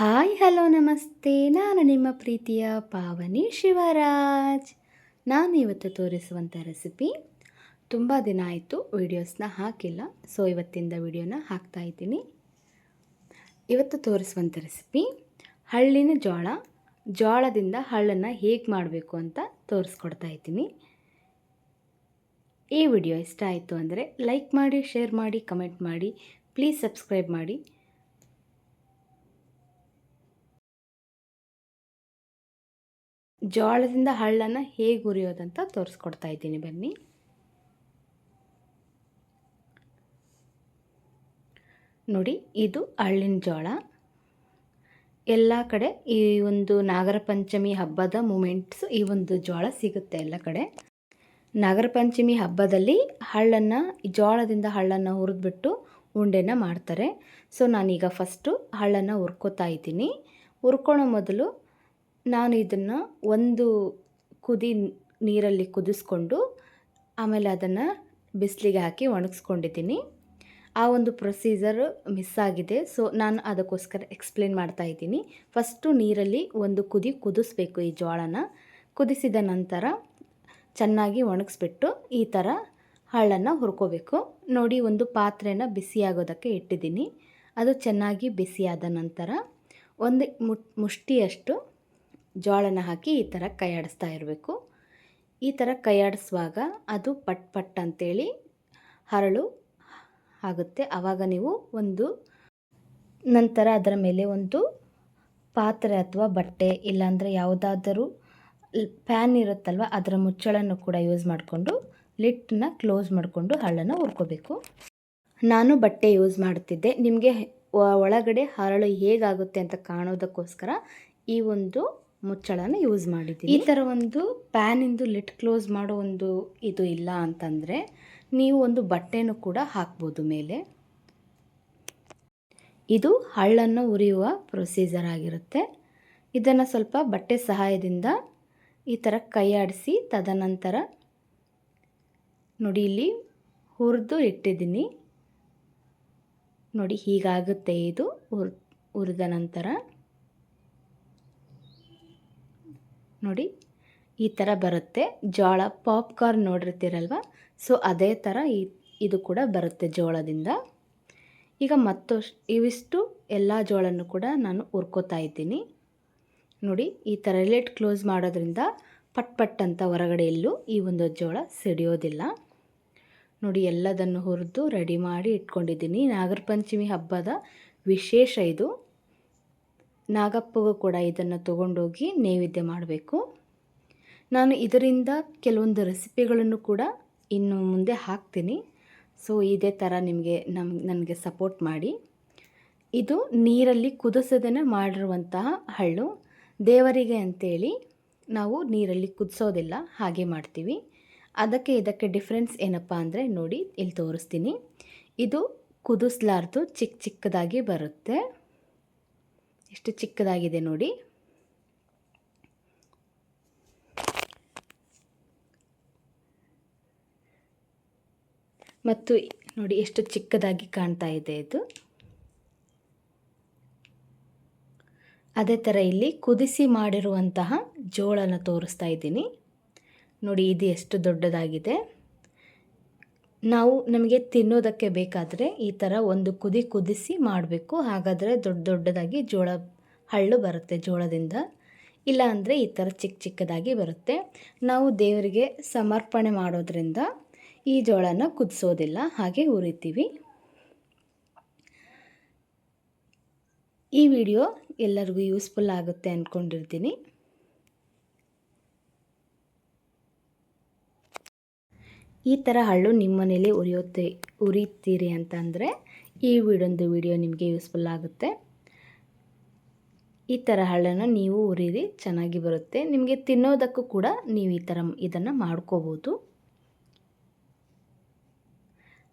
Hi, hello, ನಮಸ್ತೆ. ನಾನು ನಿಮ್ಮ ಪ್ರೀತಿಯ ಪಾವನಿ ಶಿವರಾಜ್. ನಾನು ಇವತ್ತು ತೋರಿಸುವಂಥ ರೆಸಿಪಿ ತುಂಬ ದಿನ ಆಯಿತು ವೀಡಿಯೋಸ್ನ ಹಾಕಿಲ್ಲ ಸೊ ಇವತ್ತಿಂದ ವೀಡಿಯೋನ ಹಾಕ್ತಾ ಇದ್ದೀನಿ. ಇವತ್ತು ತೋರಿಸುವಂಥ ರೆಸಿಪಿ ಹಳ್ಳಿನ ಜೋಳ. ಜೋಳದಿಂದ ಹಳ್ಳನ್ನು ಹೇಗೆ ಮಾಡಬೇಕು ಅಂತ ತೋರಿಸ್ಕೊಡ್ತಾ ಇದ್ದೀನಿ. ಈ ವಿಡಿಯೋ ಇಷ್ಟ ಆಯಿತು ಅಂದರೆ ಲೈಕ್ ಮಾಡಿ ಶೇರ್ ಮಾಡಿ ಕಮೆಂಟ್ ಮಾಡಿ ಪ್ಲೀಸ್ ಸಬ್ಸ್ಕ್ರೈಬ್ ಮಾಡಿ. ಜೋಳದಿಂದ ಹಳ್ಳನ್ನು ಹೇಗೆ ಉರಿಯೋದಂತ ತೋರಿಸ್ಕೊಡ್ತಾ ಇದ್ದೀನಿ ಬನ್ನಿ. ನೋಡಿ, ಇದು ಹಳ್ಳಿನ ಜೋಳ. ಎಲ್ಲ ಕಡೆ ಈ ಒಂದು ನಾಗರ ಪಂಚಮಿ ಹಬ್ಬದ ಮೂಮೆಂಟ್ಸ್ ಈ ಒಂದು ಜೋಳ ಸಿಗುತ್ತೆ ಎಲ್ಲ ಕಡೆ. ನಾಗರ ಪಂಚಮಿ ಹಬ್ಬದಲ್ಲಿ ಹಳ್ಳನ್ನು ಜೋಳದಿಂದ ಹಳ್ಳನ್ನು ಹುರಿದ್ಬಿಟ್ಟು ಉಂಡೆನ ಮಾಡ್ತಾರೆ. ಸೊ, ನಾನೀಗ ಫಸ್ಟು ಹಳ್ಳನ್ನು ಹುರ್ಕೋತಾ ಇದ್ದೀನಿ. ಹುರ್ಕೊಳ್ಳೋ ಮೊದಲು ನಾನು ಇದನ್ನು ಒಂದು ಕುದಿ ನೀರಲ್ಲಿ ಕುದಿಸ್ಕೊಂಡು ಆಮೇಲೆ ಅದನ್ನು ಬಿಸಿಲಿಗೆ ಹಾಕಿ ಒಣಗಿಸ್ಕೊಂಡಿದ್ದೀನಿ. ಆ ಒಂದು ಪ್ರೊಸೀಜರ್ ಮಿಸ್ ಆಗಿದೆ. ಸೊ ನಾನು ಅದಕ್ಕೋಸ್ಕರ ಎಕ್ಸ್ಪ್ಲೇನ್ ಮಾಡ್ತಾ ಇದ್ದೀನಿ. ಫಸ್ಟು ನೀರಲ್ಲಿ ಒಂದು ಕುದಿ ಕುದಿಸ್ಬೇಕು ಈ ಜೋಳನ ಕುದಿಸಿದ ನಂತರ ಚೆನ್ನಾಗಿ ಒಣಗಿಸ್ಬಿಟ್ಟು ಈ ಥರ ಹಳ್ಳನ್ನು ಹುರ್ಕೋಬೇಕು. ನೋಡಿ, ಒಂದು ಪಾತ್ರೆನ ಬಿಸಿಯಾಗೋದಕ್ಕೆ ಇಟ್ಟಿದ್ದೀನಿ. ಅದು ಚೆನ್ನಾಗಿ ಬಿಸಿಯಾದ ನಂತರ ಒಂದು ಮುಷ್ಟಿಯಷ್ಟು ಜೋಳನ ಹಾಕಿ ಈ ಥರ ಕೈಯಾಡಿಸ್ತಾ ಇರಬೇಕು. ಈ ಥರ ಕೈಯಾಡಿಸುವಾಗ ಅದು ಪಟ್ ಪಟ್ ಅಂತೇಳಿ ಹರಳು ಆಗುತ್ತೆ. ಆವಾಗ ನೀವು ಒಂದು ನಂತರ ಅದರ ಮೇಲೆ ಒಂದು ಪಾತ್ರೆ ಅಥವಾ ಬಟ್ಟೆ ಇಲ್ಲಾಂದರೆ ಯಾವುದಾದರೂ ಪ್ಯಾನ್ ಇರುತ್ತಲ್ವ ಅದರ ಮುಚ್ಚಳನ್ನು ಕೂಡ ಯೂಸ್ ಮಾಡಿಕೊಂಡು ಲಿಟ್ಟನ್ನ ಕ್ಲೋಸ್ ಮಾಡಿಕೊಂಡು ಹರಳನ್ನು ಹುರ್ಕೋಬೇಕು. ನಾನು ಬಟ್ಟೆ ಯೂಸ್ ಮಾಡ್ತಿದ್ದೆ ನಿಮಗೆ ಒಳಗಡೆ ಹರಳು ಹೇಗಾಗುತ್ತೆ ಅಂತ ಕಾಣೋದಕ್ಕೋಸ್ಕರ ಈ ಒಂದು ಮುಚ್ಚಳನ ಯೂಸ್ ಮಾಡಿದ್ದೀನಿ. ಈ ಥರ ಒಂದು ಪ್ಯಾನಿಂದು ಲಿಟ್ ಕ್ಲೋಸ್ ಮಾಡೋ ಒಂದು ಇದು ಇಲ್ಲ ಅಂತಂದರೆ ನೀವು ಒಂದು ಬಟ್ಟೆನೂ ಕೂಡ ಹಾಕ್ಬೋದು ಮೇಲೆ. ಇದು ಹಳ್ಳನ್ನು ಉರಿಯುವ ಪ್ರೊಸೀಜರ್ ಆಗಿರುತ್ತೆ. ಇದನ್ನು ಸ್ವಲ್ಪ ಬಟ್ಟೆ ಸಹಾಯದಿಂದ ಈ ಥರ ಕೈಯಾಡಿಸಿ ತದನಂತರ ನೋಡಿ ಇಲ್ಲಿ ಹುರಿದು ಇಟ್ಟಿದ್ದೀನಿ. ನೋಡಿ ಹೀಗಾಗುತ್ತೆ ಇದು ಹುರ್ ಹುರಿದ ನಂತರ ನೋಡಿ, ಈ ಥರ ಬರುತ್ತೆ. ಜೋಳ ಪಾಪ್ಕಾರ್ನ್ ನೋಡಿರ್ತೀರಲ್ವ? ಸೊ ಅದೇ ಥರ ಈ, ಇದು ಕೂಡ ಬರುತ್ತೆ ಜೋಳದಿಂದ. ಈಗ ಮತ್ತಷ್ಟು ಇವಿಷ್ಟು ಎಲ್ಲ ಜೋಳನೂ ಕೂಡ ನಾನು ಹುರ್ಕೋತಾ ಇದ್ದೀನಿ. ನೋಡಿ, ಈ ಥರ ಲೇಟ್ ಕ್ಲೋಸ್ ಮಾಡೋದ್ರಿಂದ ಪಟ್ ಪಟ್ ಅಂತ ಹೊರಗಡೆ ಎಲ್ಲೂ ಈ ಒಂದು ಜೋಳ ಸಿಡಿಯೋದಿಲ್ಲ. ನೋಡಿ, ಎಲ್ಲದನ್ನು ಹುರಿದು ರೆಡಿ ಮಾಡಿ ಇಟ್ಕೊಂಡಿದ್ದೀನಿ. ನಾಗರ ಪಂಚಮಿ ಹಬ್ಬದ ವಿಶೇಷ ಇದು. ನಾಗಪ್ಪಗೂ ಕೂಡ ಇದನ್ನು ತಗೊಂಡೋಗಿ ನೈವೇದ್ಯ ಮಾಡಬೇಕು. ನಾನು ಇದರಿಂದ ಕೆಲವೊಂದು ರೆಸಿಪಿಗಳನ್ನು ಕೂಡ ಇನ್ನು ಮುಂದೆ ಹಾಕ್ತೀನಿ. ಸೊ, ಇದೇ ಥರ ನಿಮಗೆ ನಮ್, ನನಗೆ ಸಪೋರ್ಟ್ ಮಾಡಿ. ಇದು ನೀರಲ್ಲಿ ಕುದಿಸೋದನ್ನು ಮಾಡಿರುವಂತಹ ಹಳ್ಳು. ದೇವರಿಗೆ ಅಂತೇಳಿ ನಾವು ನೀರಲ್ಲಿ ಕುದಿಸೋದಿಲ್ಲ, ಹಾಗೆ ಮಾಡ್ತೀವಿ. ಅದಕ್ಕೆ ಇದಕ್ಕೆ ಡಿಫ್ರೆನ್ಸ್ ಏನಪ್ಪ ಅಂದರೆ ನೋಡಿ, ಇಲ್ಲಿ ತೋರಿಸ್ತೀನಿ. ಇದು ಕುದಿಸ್ಲಾರ್ದು ಚಿಕ್ಕ ಚಿಕ್ಕದಾಗಿ ಬರುತ್ತೆ. ಎಷ್ಟು ಚಿಕ್ಕದಾಗಿದೆ ನೋಡಿ. ಮತ್ತು ನೋಡಿ ಎಷ್ಟು ಚಿಕ್ಕದಾಗಿ ಕಾಣ್ತಾ ಇದೆ ಇದು. ಅದೇ ಥರ ಇಲ್ಲಿ ಕುದಿಸಿ ಮಾಡಿರುವಂತಹ ಜೋಳನ ತೋರಿಸ್ತಾ ಇದ್ದೀನಿ. ನೋಡಿ ಇದು ಎಷ್ಟು ದೊಡ್ಡದಾಗಿದೆ. ನಾವು ನಮಗೆ ತಿನ್ನೋದಕ್ಕೆ ಬೇಕಾದರೆ ಈ ಥರ ಒಂದು ಕುದಿ ಕುದಿಸಿ ಮಾಡಬೇಕು. ಹಾಗಾದರೆ ದೊಡ್ಡ ದೊಡ್ಡದಾಗಿ ಜೋಳ ಹಳ್ಳು ಬರುತ್ತೆ ಜೋಳದಿಂದ. ಇಲ್ಲ ಅಂದರೆ ಈ ಥರ ಚಿಕ್ಕ ಚಿಕ್ಕದಾಗಿ ಬರುತ್ತೆ. ನಾವು ದೇವರಿಗೆ ಸಮರ್ಪಣೆ ಮಾಡೋದ್ರಿಂದ ಈ ಜೋಳನ ಕುದಿಸೋದಿಲ್ಲ. ಹಾಗೆ ಉರಿತೀವಿ. ಈ ವಿಡಿಯೋ ಎಲ್ಲರಿಗೂ ಯೂಸ್ಫುಲ್ ಆಗುತ್ತೆ ಅಂದ್ಕೊಂಡಿರ್ತೀನಿ ಈ ಥರ ಹಳ್ಳು ನಿಮ್ಮ ಮನೇಲಿ ಉರಿಯುತ್ತೆ, ಉರಿತೀರಿ ಅಂತಂದರೆ ಈ ವಿಡೊಂದು ವಿಡಿಯೋ ನಿಮಗೆ ಯೂಸ್ಫುಲ್ ಆಗುತ್ತೆ. ಈ ಥರ ಹಳ್ಳನ್ನು ನೀವು ಉರಿರಿ, ಚೆನ್ನಾಗಿ ಬರುತ್ತೆ. ನಿಮಗೆ ತಿನ್ನೋದಕ್ಕೂ ಕೂಡ ನೀವು ಈ ಥರ ಇದನ್ನು ಮಾಡ್ಕೋಬೋದು.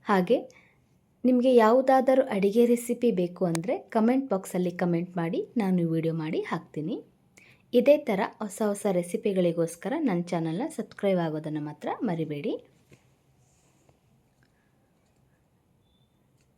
ಹಾಗೆ ನಿಮಗೆ ಯಾವುದಾದರೂ ಅಡಿಗೆ ರೆಸಿಪಿ ಬೇಕು ಅಂದರೆ ಕಮೆಂಟ್ ಬಾಕ್ಸಲ್ಲಿ ಕಮೆಂಟ್ ಮಾಡಿ, ನಾನು ವಿಡಿಯೋ ಮಾಡಿ ಹಾಕ್ತೀನಿ. ಇದೇ ಥರ ಹೊಸ ಹೊಸ ರೆಸಿಪಿಗಳಿಗೋಸ್ಕರ ನನ್ನ ಚಾನಲ್ನ ಸಬ್ಸ್ಕ್ರೈಬ್ ಆಗೋದನ್ನು ಮಾತ್ರ ಮರಿಬೇಡಿ.